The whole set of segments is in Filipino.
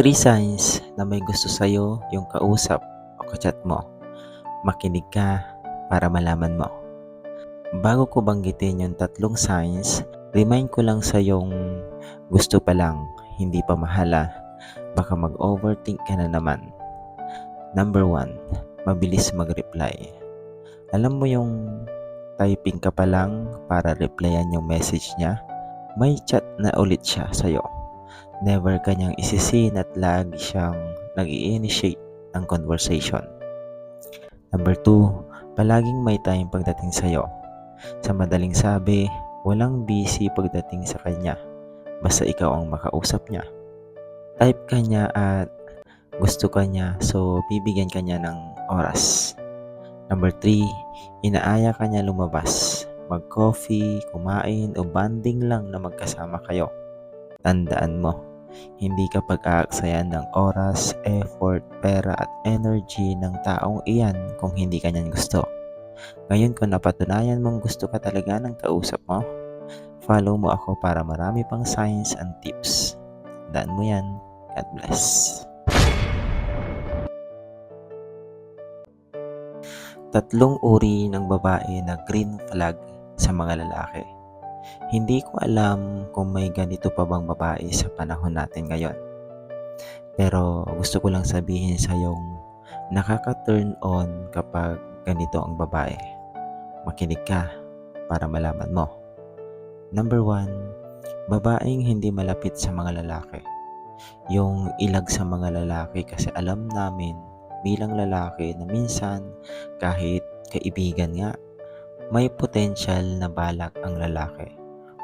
Three signs na may gusto sa'yo yung kausap o kachat mo. Makinig ka para malaman mo. Bago ko banggitin yung tatlong signs, remind ko lang sa yung gusto pa lang, hindi pa mahala, baka mag-overthink ka na naman. Number one, mabilis mag-reply. Alam mo yung typing ka pa lang para replyan yung message niya? May chat na ulit siya sa'yo. Never kanyang isisin at lagi siyang nag initiate ng conversation. Number two, palaging may time pagdating sa'yo. Sa madaling sabi, walang busy pagdating sa kanya. Basta ikaw ang makausap niya. Type ka niya at gusto ka niya so bibigyan ka niya ng oras. Number 3, inaaya ka niya lumabas. Mag-coffee, kumain o banding lang na magkasama kayo. Tandaan mo, hindi ka pag-aaksayan ng oras, effort, pera at energy ng taong iyan kung hindi ka niyan gusto. Ngayon kung napatunayan mong gusto ka talaga ng kausap mo, follow mo ako para marami pang signs and tips. Tandaan mo yan. God bless. Tatlong uri ng babae na green flag sa mga lalaki. Hindi ko alam kung may ganito pa bang babae sa panahon natin ngayon. Pero gusto ko lang sabihin sa yung nakaka-turn on kapag ganito ang babae. Makinig ka para malaman mo. Number one, babaeng hindi malapit sa mga lalaki. Yung ilag sa mga lalaki kasi alam namin bilang lalaki na minsan kahit kaibigan nga, may potential na balak ang lalaki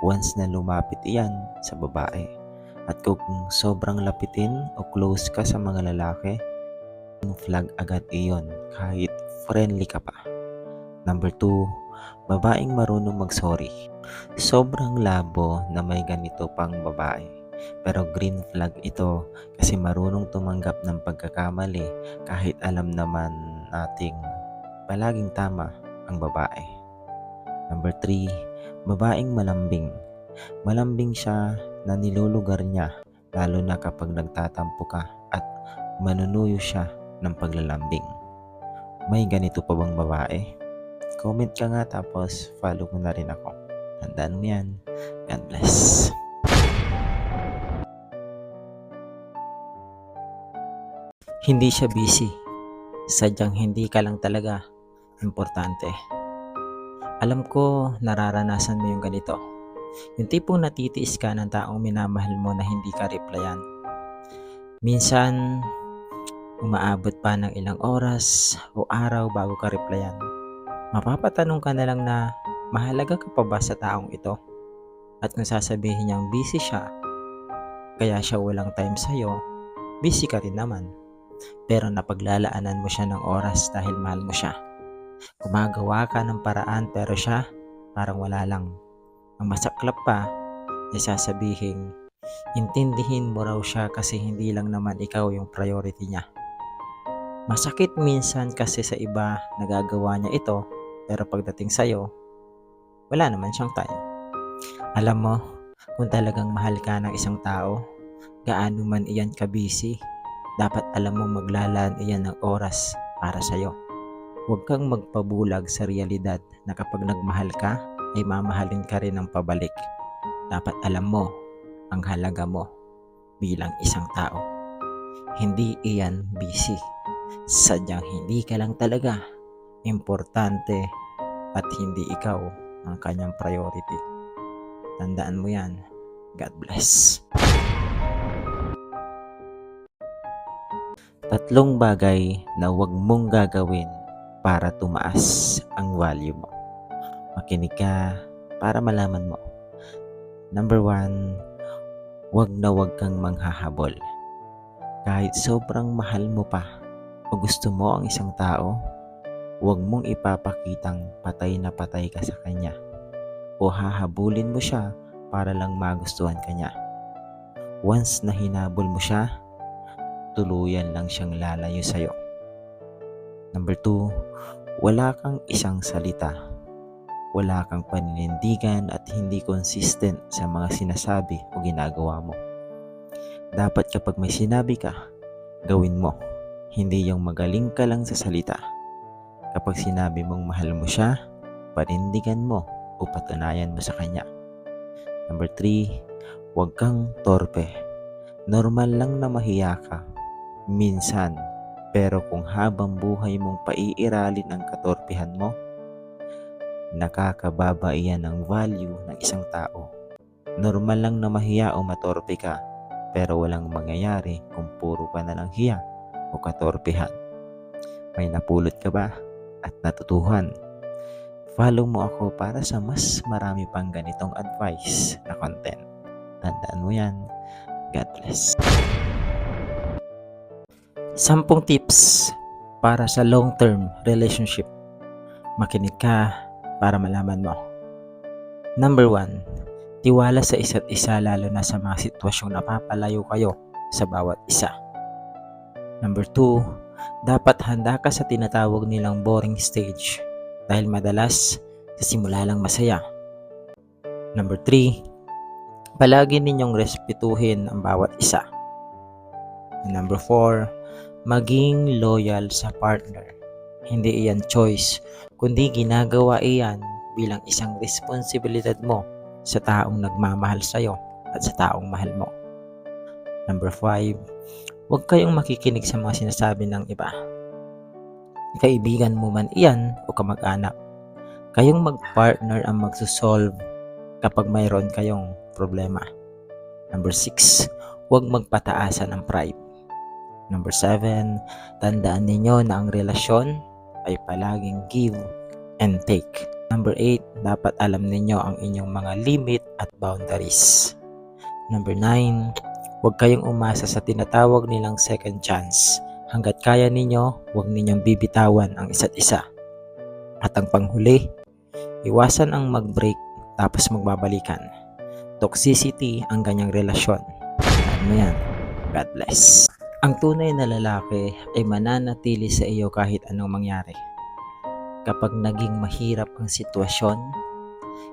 once na lumapit iyan sa babae. At kung sobrang lapitin o close ka sa mga lalaki, flag agad iyon kahit friendly ka pa. Number 2, babaeng marunong mag-sorry. Sobrang labo na may ganito pang babae. Pero green flag ito kasi marunong tumanggap ng pagkakamali kahit alam naman nating palaging tama ang babae. Number 3, babaeng malambing. Malambing siya na nilulugar niya lalo na kapag nagtatampo ka at manunuyo siya ng paglalambing. May ganito pa bang babae? Comment ka nga tapos follow mo na rin ako. Tandaan mo yan. God bless. Hindi siya busy. Sadyang hindi ka lang talaga importante. Alam ko nararanasan mo yung ganito. Yung tipong natitiis ka ng taong minamahal mo na hindi ka replyan. Minsan, umaabot pa ng ilang oras o araw bago ka replyan. Mapapatanong ka na lang na mahalaga ka pa ba sa taong ito? At kung sasabihin niyang busy siya, kaya siya walang time sa'yo, busy ka rin naman. Pero napaglalaanan mo siya ng oras dahil mahal mo siya. Gumagawa ka ng paraan pero siya parang wala lang. Ang masaklap pa, ay sasabihin, intindihin mo raw siya kasi hindi lang naman ikaw yung priority niya. Masakit minsan kasi sa iba nagagawa niya ito pero pagdating sa'yo, wala naman siyang time. Alam mo, kung talagang mahal ka ng isang tao, gaano man iyan ka busy, dapat alam mo maglalaan iyan ng oras para sa'yo. Huwag kang magpabulag sa realidad na kapag nagmahal ka, ay mamahalin ka rin ng pabalik. Dapat alam mo ang halaga mo bilang isang tao. Hindi iyan busy. Sadyang hindi ka lang talaga importante at hindi ikaw ang kanyang priority. Tandaan mo yan. God bless. Tatlong bagay na huwag mong gagawin para tumaas ang value mo. Makinig ka para malaman mo. Number one, huwag na huwag kang manghahabol. Kahit sobrang mahal mo pa o gusto mo ang isang tao, huwag mong ipapakitang patay na patay ka sa kanya o hahabulin mo siya para lang magustuhan ka niya. Once na hinabol mo siya, tuluyan lang siyang lalayo sa'yo. Number two, wala kang isang salita. Wala kang paninindigan at hindi consistent sa mga sinasabi o ginagawa mo. Dapat kapag may sinabi ka, gawin mo. Hindi yung magaling ka lang sa salita. Kapag sinabi mong mahal mo siya, panindigan mo o patunayan mo sa kanya. Number 3, huwag kang torpe. Normal lang na mahiya ka. Minsan. Pero kung habang buhay mong paiiralin ang katorpehan mo, nakakababa iyan ng value ng isang tao. Normal lang na mahiya o matorpe ka, pero walang mangyayari kung puro ka na lang hiya o katorpehan. May napulot ka ba at natutuhan? Follow mo ako para sa mas marami pang ganitong advice na content. Tandaan mo yan. God bless. Sampung tips para sa long-term relationship. Makinig ka para malaman mo. Number one, tiwala sa isa't isa lalo na sa mga sitwasyong napapalayo kayo sa bawat isa. Number two, dapat handa ka sa tinatawag nilang boring stage dahil madalas sa simula lang masaya. Number three, palagi ninyong respetuhin ang bawat isa. Number four, maging loyal sa partner. Hindi iyan choice, kundi ginagawa iyan bilang isang responsibilidad mo sa taong nagmamahal sa'yo at sa taong mahal mo. Number five, huwag kayong makikinig sa mga sinasabi ng iba. Kaibigan mo man iyan o kamag-anak. Kayong mag-partner ang magsusolve kapag mayroon kayong problema. Number six, huwag magpataasan ng pride. Number seven, tandaan ninyo na ang relasyon ay palaging give and take. Number 8, dapat alam ninyo ang inyong mga limit at boundaries. Number 9, huwag kayong umasa sa tinatawag nilang second chance. Hanggat kaya ninyo, huwag ninyong bibitawan ang isa't isa. At ang panghuli, iwasan ang mag-break tapos magbabalikan. Toxicity ang ganyang relasyon. Ano yan? God bless. Ang tunay na lalaki ay mananatili sa iyo kahit anong mangyari. Kapag naging mahirap ang sitwasyon,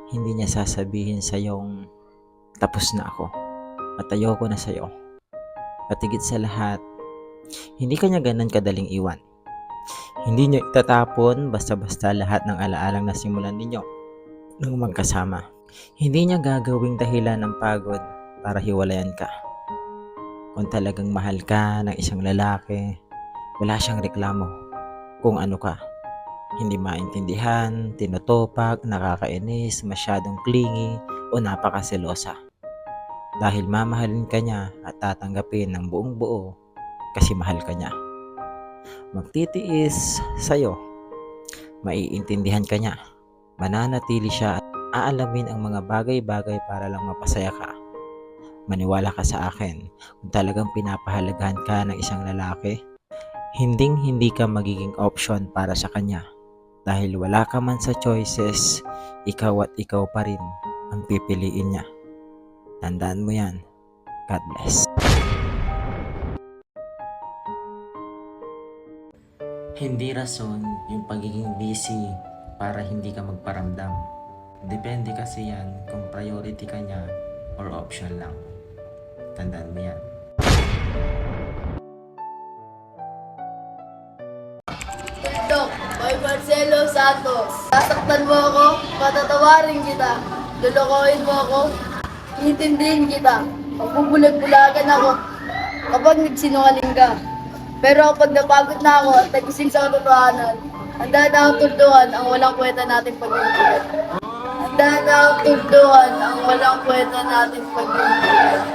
hindi niya sasabihin sa iyong tapos na ako at ayoko na sa iyo. At higit sa lahat, hindi kanya ganun kadaling iwan. Hindi niya itatapon basta-basta lahat ng alaalang nasimulan ninyo nung magkasama. Hindi niya gagawing dahilan ng pagod para hiwalayan ka. Kung talagang mahal ka ng isang lalaki, wala siyang reklamo kung ano ka. Hindi maintindihan, tinutopak, nakakainis, masyadong clingy, o napakaselosa. Dahil mamahalin ka niya at tatanggapin ng buong buo kasi mahal ka niya. Magtitiis sa'yo, maiintindihan ka niya, mananatili siya at aalamin ang mga bagay-bagay para lang mapasaya ka. Maniwala ka sa akin, kung talagang pinapahalagahan ka ng isang lalaki, hinding hindi ka magiging option para sa kanya. Dahil wala ka man sa choices, ikaw at ikaw pa rin ang pipiliin niya. Tandaan mo yan. God bless. Hindi rason yung pagiging busy para hindi ka magparamdam. Depende kasi yan kung priority ka niya or option lang. Tandaan mo yan. Dok, kay Marcelo Santos. Sasaktan mo ako, patatawarin kita. Lulukohin mo ako, iintindihin kita. Magbubulag-bulagan ako kapag nagsinungaling ka. Pero kapag napagod na ako at nagising sa katotohanan, handa na akong tulduhan ang walang kwenta nating pag-ibig. Handa na akong tulduhan ang walang kwenta nating pag-ibig.